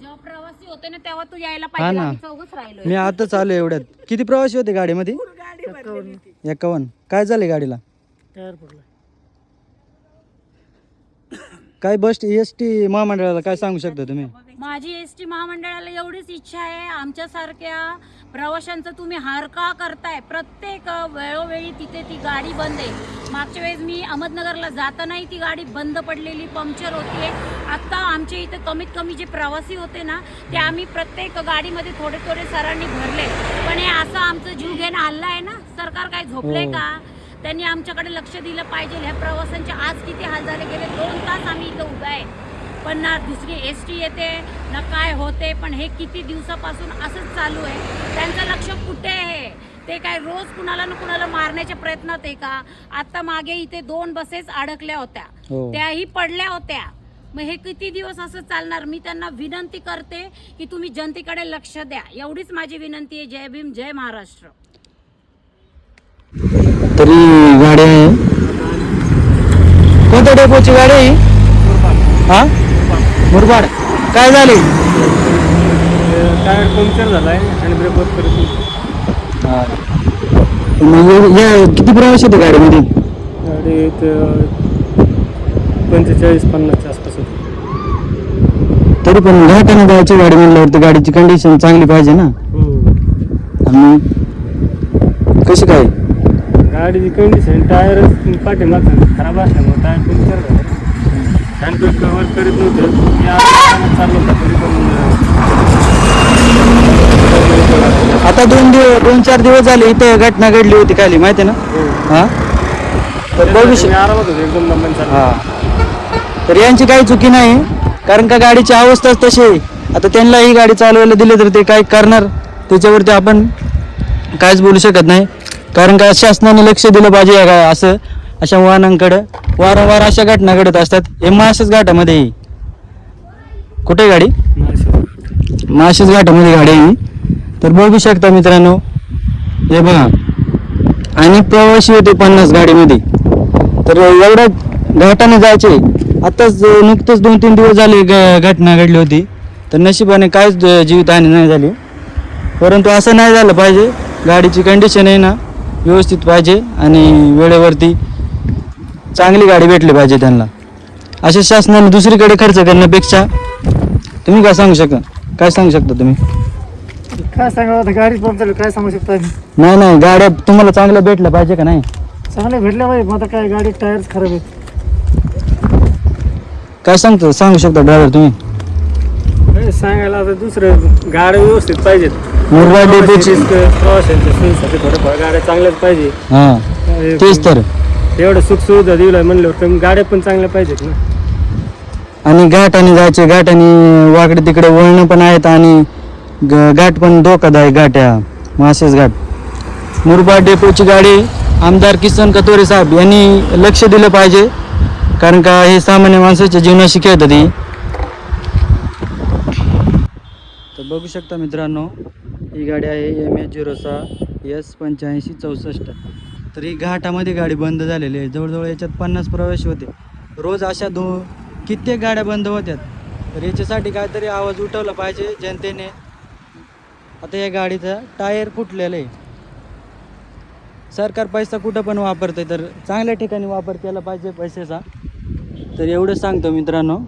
जेव्हा प्रवासी होते ना तेव्हा तू यायला हा ना. आम्ही चौघच राहिलो मी आताच आलो एवढ्यात. किती प्रवासी होते गाडीमध्ये? एकावन्न. काय झाले गाडीला? टायर पडला काय बस एस टी महामंडळाला काय सांगू शकता तुम्ही? माझी एस टी महामंडळाला एवढीच इच्छा आहे. आमच्यासारख्या प्रवाशांचं तुम्ही हार का करताय? प्रत्येक वेळोवेळी तिथे ती गाडी बंद आहे. मागच्या वेळेस मी अहमदनगरला जातानाही ती गाडी बंद पडलेली पंक्चर होतीये. आत्ता आमच्या इथं कमीत कमी जे प्रवासी होते ना ते आम्ही प्रत्येक गाडीमध्ये थोडे थोडे सरांनी भरले. पण हे असं आमचं जीव घेणं हल्ला आहे ना? सरकार काय झोपलंय हो. का? त्यांनी आमच्याकडे लक्ष दिलं पाहिजे. ह्या प्रवाशांचे आज किती हाल झाले? गेले दोन तास आम्ही इथं उभा आहे. पण ना दुसरी एस टी येते ना काय होते पण हे किती दिवसापासून असंच चालू आहे. त्यांचं लक्ष कुठे आहे? ते काय रोज कुणाला ना कुणाला मारण्याच्या प्रयत्नात आहे का? आता मागे इथे दोन बसेस अडकल्या होत्या. हो. त्याही पडल्या होत्या. मग हे किती दिवस असं चालणार? मी त्यांना विनंती करते की तुम्ही जनतेकडे लक्ष द्या. एवढीच माझी विनंती आहे. जय भीम जय महाराष्ट्र. तरी गाडी कोणत्या डेपोची गाडी आहे? ही? मुरबाड. काय झाली? टायर पंक्चर झालाय आणि ब्रेक. हा. मग हे- हे किती प्रवास होते गाडीमध्ये? गाडी एक पंचेचाळीस पन्नासच्या आसपास होती. तरी पण घाटाने जायची गाडी म्हणल्यावरती गाडीची कंडिशन चांगली पाहिजे ना? हो. आणि कशी काय? गाडीची कंडिशन टायर पाठीमागचं खराब असल्यामुळे टायर पंक्चर झालं. कव्हर करीत नव्हतं. मी आज चाललो होता तरी पण आता दोन दिवस दोन चार दिवस झाले इथं घटना घडली होती खाली माहिती ना? हो. हा? तर आरामात होतो एकदम दमन हा. तर यांची काही चुकी नाही कारण का गाडीची अवस्थाच तशी आहे. आता त्यांना ही गाडी चालवायला दिली तर ते काय करणार? त्याच्यावरती आपण काहीच बोलू शकत नाही. कारण का शासनाने लक्ष दिलं पाहिजे असं. अशा वाहनांकडं वारंवार अशा घटना घडत असतात. हे माळशेज घाटामध्ये. येईल कुठे गाडी? नाही माळशेज घाटामध्ये गाडी आहे तर बघू शकता मित्रांनो हे बघा. आणि प्रवासी होते पन्नास गाडीमध्ये. तर एवढ्या घाटाने जायचे. आताच नुकतंच दोन तीन दिवस झाले घटना घडली होती. तर नशिबाने काहीच ज- जीवितहानी नाही झाली. परंतु असं नाही झालं पाहिजे. गाडीची कंडिशन आहे ना व्यवस्थित पाहिजे आणि वेळेवरती चांगली गाडी भेटली पाहिजे त्यांना. अशा शासनाने दुसरीकडे खर्च करण्यापेक्षा तुम्ही काय सांगू शकता? काय सांगू शकता तुम्ही? काय सांगा आता? गाडी पंक्चर काय सांगू शकता? नाही नाही गाड्या तुम्हाला चांगल्या भेटल्या पाहिजे का नाही? चांगले भेटले पाहिजे मग आता काय गाडी टायर्स खराब आहेत काय सांगतो सांगू शकता ड्रायव्हर तुम्ही? सांगायला आता दुसरं गाड्या व्यवस्थित पाहिजेत. मुरबाड डेपोची प्रवाशांच्या सोयीसाठी थोड्याफार गाड्या चांगल्याच पाहिजे. हा तेच तर. एवढं सुखसुविधा सुविधा म्हणलं म्हणल्यावर कमी गाड्या पण चांगल्या पाहिजेत ना. आणि घाटाने जायचे घाटाने वाकडे तिकडे वळणं पण आहेत आणि ग- घाट पण धोकादायक घाट्या मासेस घाट. मुरबाड डेपोची गाडी आमदार किसन कतोरे साहेब यांनी लक्ष दिलं पाहिजे. कारण का हे सामान्य माणसाच्या जीवनाशी खेळतात ही. तर बघू शकता मित्रांनो ही गाडी आहे एम एच झिरो सहा एस पंच्याऐंशी चौसष्ट. तर ही घाटामध्ये गाडी बंद झालेली आहे. जवळजवळ याच्यात पन्नास प्रवेश होते. रोज अशा दो कित्येक गाड्या बंद होत्यात तर याच्यासाठी काहीतरी आवाज उठवला पाहिजे जनतेने. आता या गाडीचा टायर फुटलेलं आहे. सरकार पैसा कुठं पण वापरते तर चांगल्या ठिकाणी वापर केला पाहिजे पैशाचा. तर एवढं सांगतो मित्रांनो.